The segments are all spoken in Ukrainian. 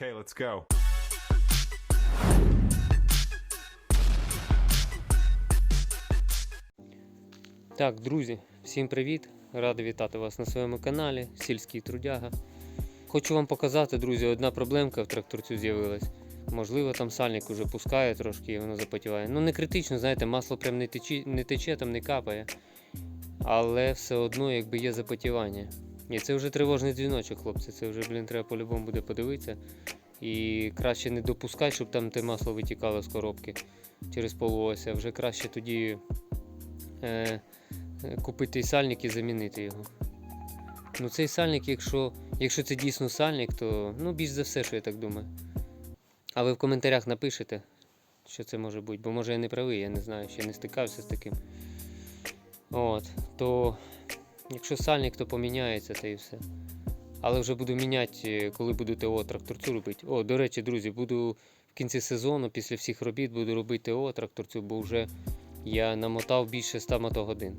Okay, let's go. Так, друзі, всім привіт! Радий вітати вас на своєму каналі Сільський Трудяга. Хочу вам показати, друзі, одна проблемка в тракторцю з'явилась. Можливо, там сальник уже пускає трошки і воно запотіває. Ну не критично, знаєте, масло прям не, тече, не тече, там не капає. Але все одно якби є запотівання. І це вже тривожний дзвіночок, хлопці. Це вже, блін, треба по-любому буде подивитися. І краще не допускати, щоб там те масло витікало з коробки через полуося. Вже краще тоді. Е, купити сальник і замінити його. Ну цей сальник, якщо, якщо це дійсно сальник, то ну, більш за все, що я так думаю. А ви в коментарях напишете, що це може бути, бо може я не правий, я не знаю, ще не стикався з таким. От, то якщо сальник, то поміняється та і все. Але вже буду міняти, коли буду ТО тракторцю робити. О, до речі, друзі, буду в кінці сезону, після всіх робіт, буду робити ТО тракторцю, бо вже я намотав більше 100 мотогодин.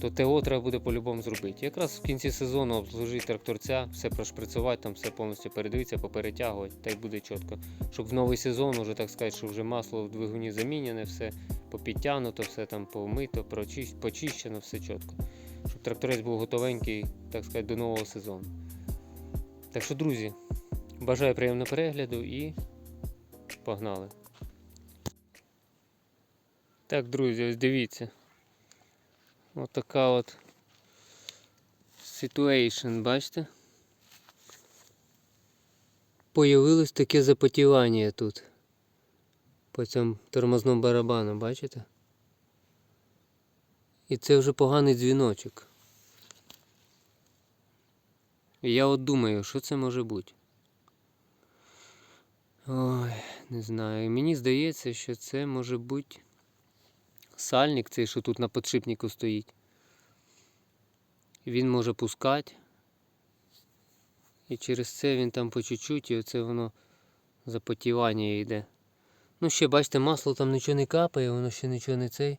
То ТО треба буде по-любому зробити. Якраз в кінці сезону обслужити тракторця, все прошприцювати, там все повністю передивитися, поперетягувати, та й буде чітко. Щоб в новий сезон, уже так сказати, що вже масло в двигуні заміняне, все попідтягнуто, все там помито, почищено, все чітко. Щоб тракторець був готовенький, так сказати, до нового сезону. Так що, друзі, бажаю приємного перегляду і погнали. Так, друзі, ось дивіться. Ось така от situation, бачите? Появилось таке запотівання тут. По цьому тормозному барабану, бачите? І це вже поганий дзвіночок. І я от думаю, що це може бути. Ой, не знаю. Мені здається, що це може бути сальник, цей, що тут на подшипнику стоїть. Він може пускати. І через це він там по чуть-чуть, і оце воно запотівання йде. Ну, ще бачите, масло там нічого не капає, воно ще нічого не цей.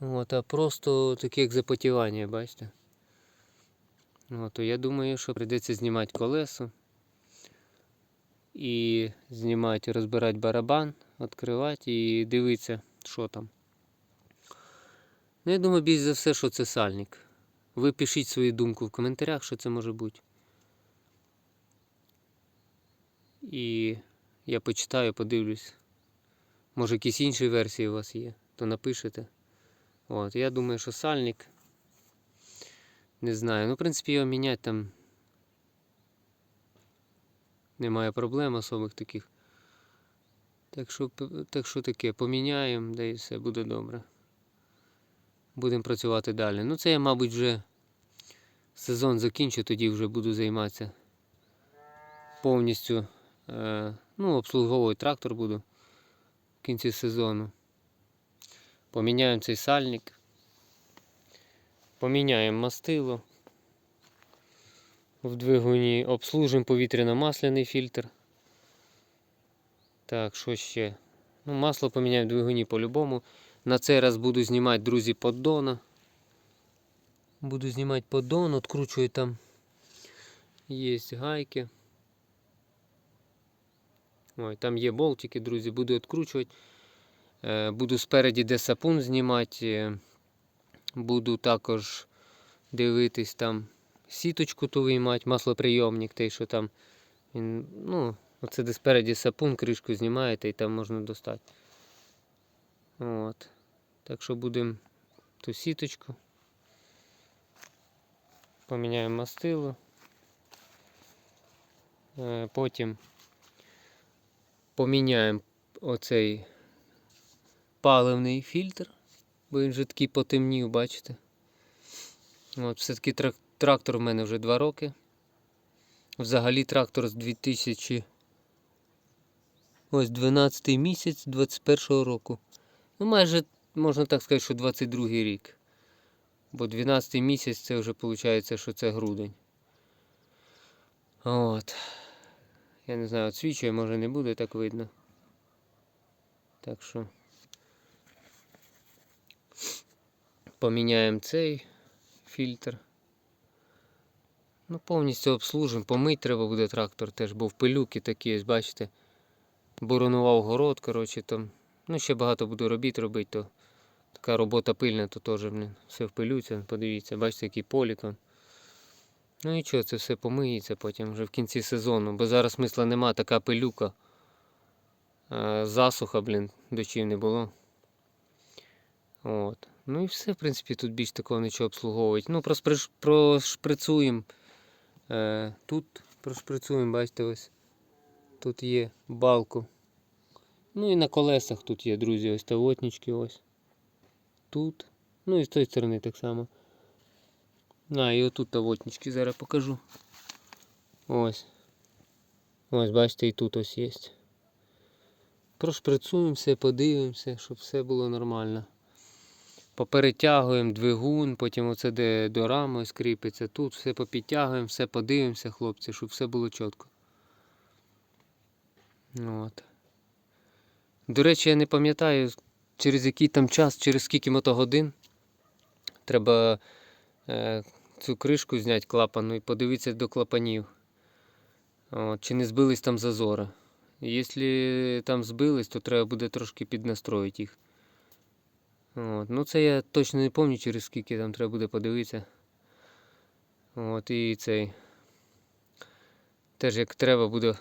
От, а просто таке як запотівання, бачите? От, то я думаю, що прийдеться знімати колесо. І знімати, розбирати барабан, відкривати і дивитися, що там. Ну, я думаю, більш за все, що це сальник. Ви пишіть свою думку в коментарях, що це може бути. І я почитаю, подивлюсь. Може якісь інші версії у вас є, то напишете. От, я думаю, що сальник. Не знаю. Ну, в принципі, його міняти там немає проблем особих таких. Так що, так що таке, поміняємо, да і все буде добре. Будемо працювати далі. Ну, це я, мабуть, вже сезон закінчу, тоді вже буду займатися повністю. Е, ну, обслуговувати трактор буду в кінці сезону. Поміняємо цей сальник. Поміняємо мастило. В двигуні обслужимо повітряно-масляний фільтр. Так, що ще? Ну, масло поміняємо в двигуні по-любому. На цей раз буду знімати, друзі, поддона. Буду знімати поддон, откручую там. Є гайки. Ой, там є болтики, друзі, буду відкручувати. Е, Буду спереді де сапун знімати. е, Буду також дивитись там сіточку ту виймати, маслоприйомник, той, що там. Він, ну, оце де спереді сапун, кришку знімаєте і там можна достати. От. Так що будемо ту сіточку. Поміняємо мастило. Е, Потім поміняємо оцей паливний фільтр, бо він вже такий потемнів, бачите. От, все-таки трак- трактор в мене вже 2 роки. Взагалі трактор з 2000 ось 12 місяць 21 року. Ну, майже можна так сказати, що 22 рік. Бо 12 місяць це вже виходить, що це грудень. От. Я не знаю, відсвічує, може не буде так видно. Так що поміняємо цей фільтр. Ну, повністю обслужимо, помить треба буде трактор теж, бо в пилюки такі, ось, бачите. Боронував город, коротше, там. Ну, ще багато буду робіт робити, то така робота пильна, то теж, блін, все в пилюці, подивіться, бачите, який полік. он. Ну нічого, це все помиється потім вже в кінці сезону, бо зараз смисла нема, така пилюка. Е, Засуха, блін, дощів не було. От. Ну і все, в принципі, тут більш такого нічого обслуговують. Ну, прошприцуємо. Е, тут прошприцуємо, бачите, ось. Тут є балку. Ну і на колесах тут є, друзі, ось тавотнички ось. Тут. Ну і з тої сторони так само. А, і отут тавотнички зараз покажу. Ось. Ось, бачите, і тут ось є. Прошприцуємо все, подивимося, щоб все було нормально. Поперетягуємо двигун, потім оце де до рами ось кріпиться. Тут все попідтягуємо, все подивимося, хлопці, щоб все було чітко. От. До речі, я не пам'ятаю, через який там час, через скільки мотогодин треба е, цю кришку зняти клапану і подивитися до клапанів. От, чи не збились там зазори. Якщо там збились, то треба буде трошки піднастроїти їх. От. Ну це я точно не пам'ятаю, через скільки там треба буде подивитися. От, і цей. Теж як треба буде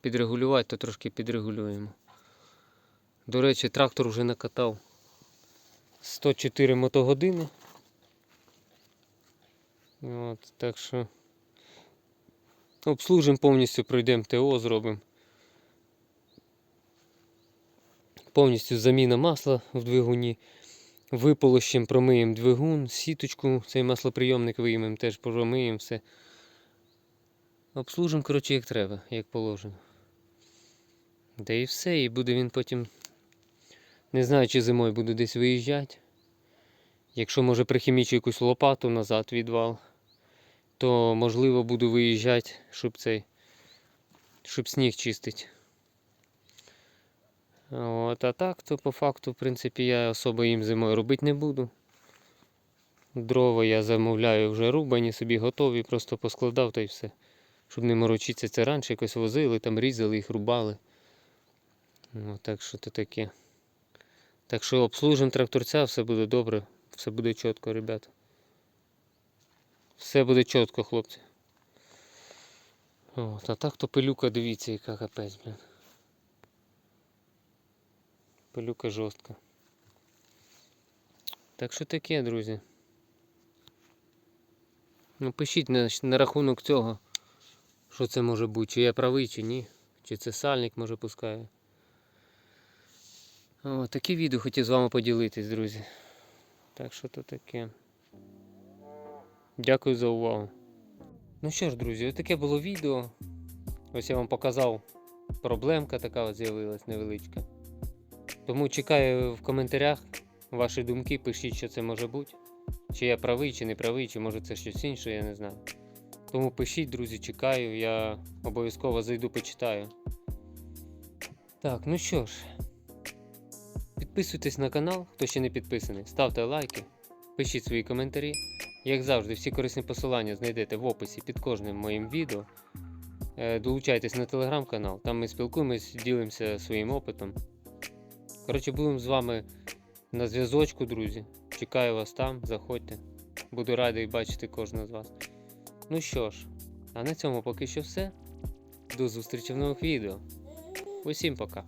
підрегулювати, то трошки підрегулюємо. До речі, трактор вже накатав 104 мотогодини. От, так що обслужимо повністю, пройдемо ТО, зробимо. Повністю заміна масла в двигуні. Виполощем промиємо двигун, сіточку, цей маслоприйомник виймемо, теж промиємо все. Обслужимо, коротше, як треба, як положено. Да і все, і буде він потім. Не знаю, чи зимою буду десь виїжджати. Якщо може прихімічу якусь лопату назад відвал, то можливо буду виїжджати, щоб цей. Щоб сніг чистити. От, а так, то по факту, в принципі, я особо їм зимою робити не буду. Дрова я замовляю вже рубані, собі готові, просто поскладав та й все. Щоб не морочитися, це раніше якось возили, там різали їх, рубали. От, так що то таке. Так що обслужимо тракторця, все буде добре, все буде чітко, ребята. Все буде чітко, хлопці. От, а так то пилюка, дивіться, яка капець, блін. Пилюка жорстка. Так що таке, друзі. Ну пишіть на, на рахунок цього, що це може бути, чи я правий, чи ні. Чи це сальник може пускає. О, такі відео хотів з вами поділитись, друзі. Так що то таке. Дякую за увагу. Ну що ж, друзі, ось таке було відео. Ось я вам показав проблемка така з'явилась невеличка. Тому чекаю в коментарях ваші думки, пишіть, що це може бути. Чи я правий, чи не правий, чи може це щось інше, я не знаю. Тому пишіть, друзі, чекаю, я обов'язково зайду почитаю. Так, ну що ж. Підписуйтесь на канал, хто ще не підписаний, ставте лайки, пишіть свої коментарі. Як завжди, всі корисні посилання знайдете в описі під кожним моїм відео. Е, Долучайтесь на телеграм-канал, там ми спілкуємось, ділимося своїм опитом. Коротше, будемо з вами на зв'язочку, друзі. Чекаю вас там, заходьте. Буду радий бачити кожного з вас. Ну що ж, а на цьому поки що все. До зустрічі в нових відео. Усім пока.